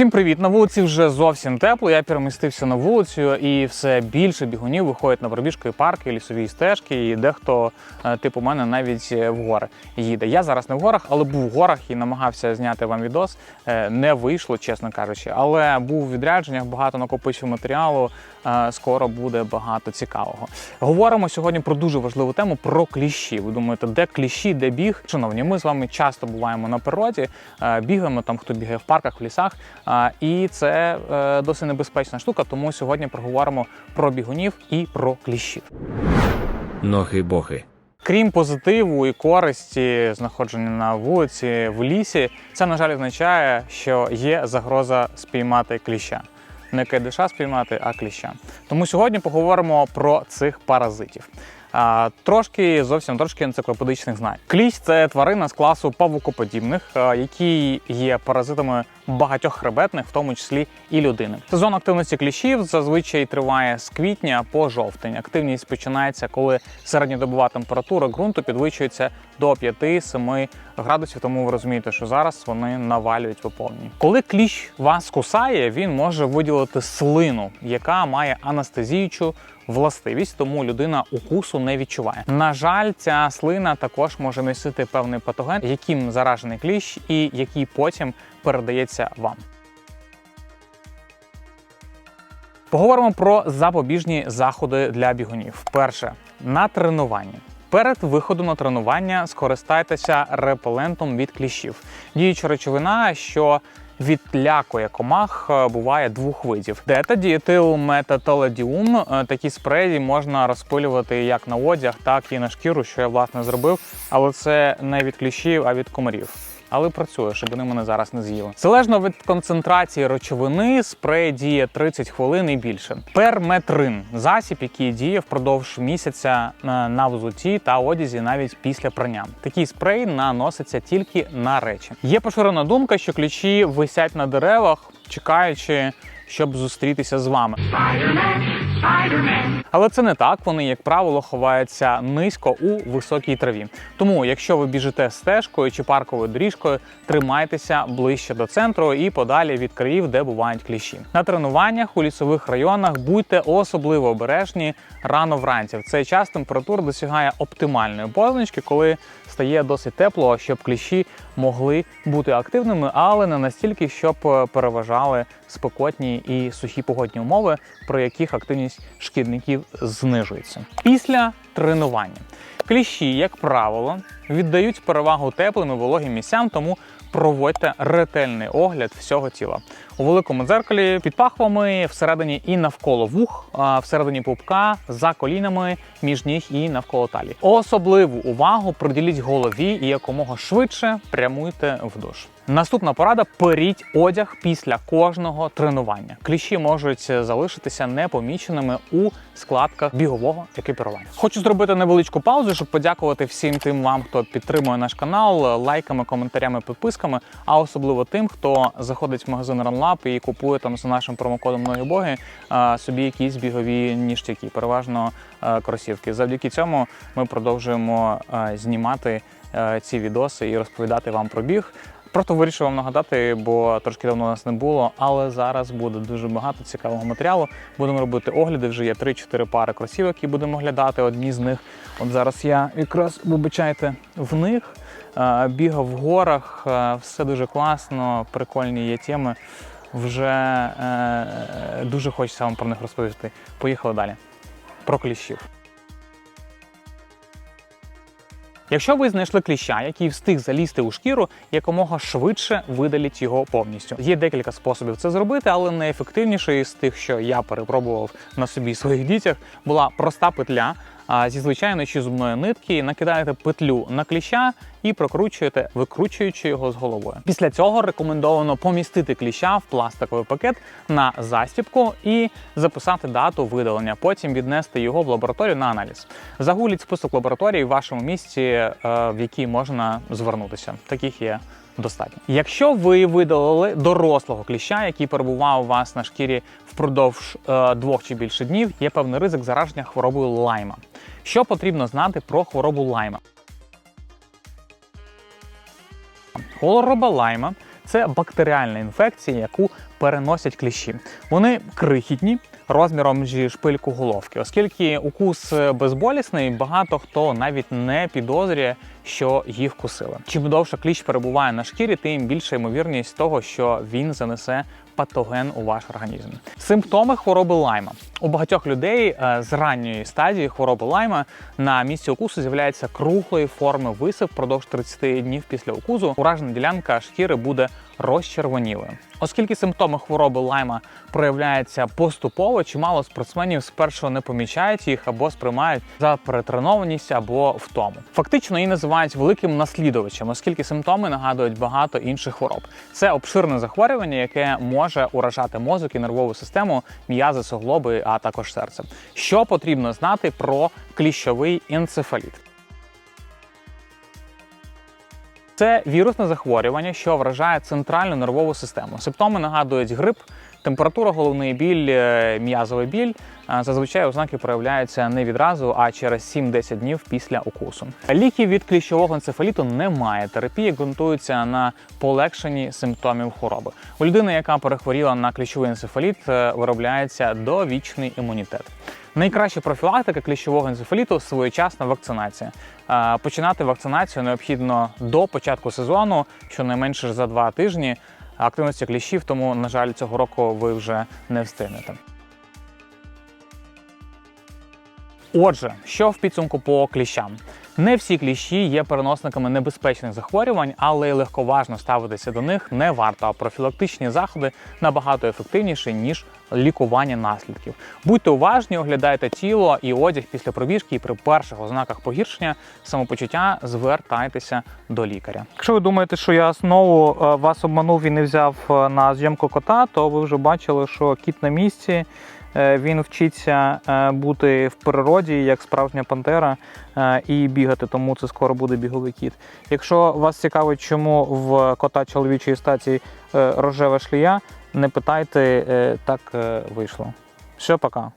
Всім привіт! На вулиці вже зовсім тепло. Я перемістився на вулицю, і все більше бігунів виходять на пробіжки, і парки, лісові стежки. І дехто, е, типу мене, навіть е, в гори їде. Я зараз не в горах, але був в горах і намагався зняти вам відос. Е, Не вийшло, чесно кажучи. Але був у відрядженнях, багато накопичив матеріалу. Скоро буде багато цікавого. Говоримо сьогодні про дуже важливу тему про кліщі. Ви думаєте, де кліщі, де біг? Шановні, ми з вами часто буваємо на природі, бігаємо там, хто бігає в парках, в лісах. І це е, досить небезпечна штука, тому сьогодні проговоримо про бігунів і про кліщів. Ноги боги. Крім позитиву і користі знаходження на вулиці в лісі, це на жаль означає, що є загроза спіймати кліща. Не кайдаша спіймати, а кліща. Тому сьогодні поговоримо про цих паразитів. Трошки зовсім трошки енциклопедичних знань. Кліщ це тварина з класу павукоподібних, які є паразитами багатьох хребетних, в тому числі і людини. Сезон активності кліщів зазвичай триває з квітня по жовтень. Активність починається, коли середньодобова температура ґрунту підвищується до 5-7 градусів. Тому ви розумієте, що зараз вони навалюють виповні. Коли кліщ вас кусає, він може виділити слину, яка має анестезіючу властивість, тому людина укусу не відчуває. На жаль, ця слина також може носити певний патоген, яким заражений кліщ, і який потім передається вам. Поговоримо про запобіжні заходи для бігунів. Перше на тренуванні. Перед виходом на тренування скористайтеся репелентом від кліщів. Діюча речовина, що відлякує комах, е, буває двох видів: Детадіетилметаталадіум. Е, Такі спреї можна розпилювати як на одяг, так і на шкіру, що я власне зробив. Але це не від кліщів, а від комарів. Але працює, щоб вони мене зараз не з'їли. Залежно від концентрації речовини, спрей діє 30 хвилин і більше. Перметрин засіб, який діє впродовж місяця на на взуті та одязі навіть після прання. Такий спрей наноситься тільки на речі. Є поширена думка, що ключі висять на деревах, чекаючи. Щоб зустрітися з вами, але це не так. Вони, як правило, ховаються низько у високій траві. Тому, якщо ви біжите стежкою чи парковою доріжкою, тримайтеся ближче до центру і подалі від країв, де бувають кліщі. На тренуваннях у лісових районах будьте особливо обережні рано вранці. В цей час температура досягає оптимальної позначки, коли стає досить тепло, щоб кліщі могли бути активними, але не настільки, щоб е, переважали спекотні і сухі погодні умови, при яких активність шкідників знижується. Після тренування кліщі, як правило, віддають перевагу теплим і вологим місцям, тому проводьте ретельний огляд всього тіла у великому дзеркалі під пахвами, всередині і навколо вух, всередині пупка, за колінами, між ніг і навколо талії. Особливу увагу приділіть голові і якомога швидше прямуйте в душ. Наступна порада: періть одяг після кожного тренування. Кліщі можуть залишитися непоміченими у складках бігового екіпірування. Хочу зробити невеличку паузу, щоб подякувати всім тим вам, хто підтримує наш канал лайками, коментарями, підписками, а особливо тим, хто заходить в магазин RunLab і купує там за нашим промокодом «Ноги боги собі якісь бігові ніштяки, переважно кросівки. Завдяки цьому ми продовжуємо знімати ці відоси і розповідати вам про біг. Просто вирішив вам нагадати, бо трошки давно нас не було, але зараз буде дуже багато цікавого матеріалу. Будемо робити огляди. Вже є 3-4 пари кросівок, які будемо оглядати. Одні з них, от зараз я якраз вибачайте в них. Бігав в горах, все дуже класно, прикольні є теми. Вже е, дуже хочеться вам про них розповісти. Поїхали далі. Про кліщів. Якщо ви знайшли кліща, який встиг залізти у шкіру, якомога швидше видаліть його повністю. Є декілька способів це зробити, але найефективніший з тих, що я перепробував на собі своїх дітях, була проста петля. Зі звичайної зубної нитки накидаєте петлю на кліща і прокручуєте, викручуючи його з головою. Після цього рекомендовано помістити кліща в пластиковий пакет на застібку і записати дату видалення. Потім віднести його в лабораторію на аналіз. Загуліть список лабораторій в вашому місці, е, в які можна звернутися. Таких є достатньо. Якщо ви видалили дорослого кліща, який перебував у вас на шкірі впродовж е, двох чи більше днів, є певний ризик зараження хворобою лайма. Що потрібно знати про хворобу лайма? Хвороба лайма це бактеріальна інфекція, яку переносять кліщі. Вони крихітні. Розміром зі шпильку головки, оскільки укус безболісний, багато хто навіть не підозрює, що їх вкусили. Чим довше кліщ перебуває на шкірі, тим більша ймовірність того, що він занесе патоген у ваш організм. Симптоми хвороби лайма у багатьох людей е, з ранньої стадії хвороби лайма на місці укусу з'являється круглої форми висип впродовж 30 днів після укусу. Уражена ділянка шкіри буде розчервонілою. Оскільки симптоми хвороби лайма проявляються поступово, чимало спортсменів спершу не помічають їх або сприймають за перетренованість або втому. Фактично її називають великим наслідувачем, оскільки симптоми нагадують багато інших хвороб. Це обширне захворювання, яке може уражати мозок і нервову систему, м'язи, суглоби, а також серце. Що потрібно знати про кліщовий енцефаліт? Це вірусне захворювання, що вражає центральну нервову систему. Симптоми нагадують грип, температура, головний біль, е, м'язовий біль. Е, Зазвичай ознаки проявляються не відразу, а через 7-10 днів після укусу. Ліків від кліщового енцефаліту немає. Терапія ґрунтується на полегшенні симптомів хвороби. У людини, яка перехворіла на кліщовий енцефаліт, е, виробляється довічний імунітет. Найкраща профілактика кліщового енцефаліту своєчасна вакцинація. Починати вакцинацію необхідно до початку сезону, щонайменше за два тижні. Активності кліщів, тому, на жаль, цього року ви вже не встигнете. Отже, що в підсумку по кліщам? Не всі кліщі є переносниками небезпечних захворювань, але й легковажно ставитися до них не варто. А профілактичні заходи набагато ефективніші ніж лікування наслідків. Будьте уважні, оглядайте тіло і одяг після пробіжки, і при перших ознаках погіршення самопочуття звертайтеся до лікаря. Якщо ви думаєте, що я знову е, вас обманув і не взяв е, на зйомку кота, то ви вже бачили, що кіт на місці. Е, Він вчиться е, бути в природі як справжня пантера е, і бігати, тому це скоро буде біговий кіт. Якщо вас цікавить, чому в кота чоловічої статі е, рожева шлія, не питайте, так вийшло. Все, пока.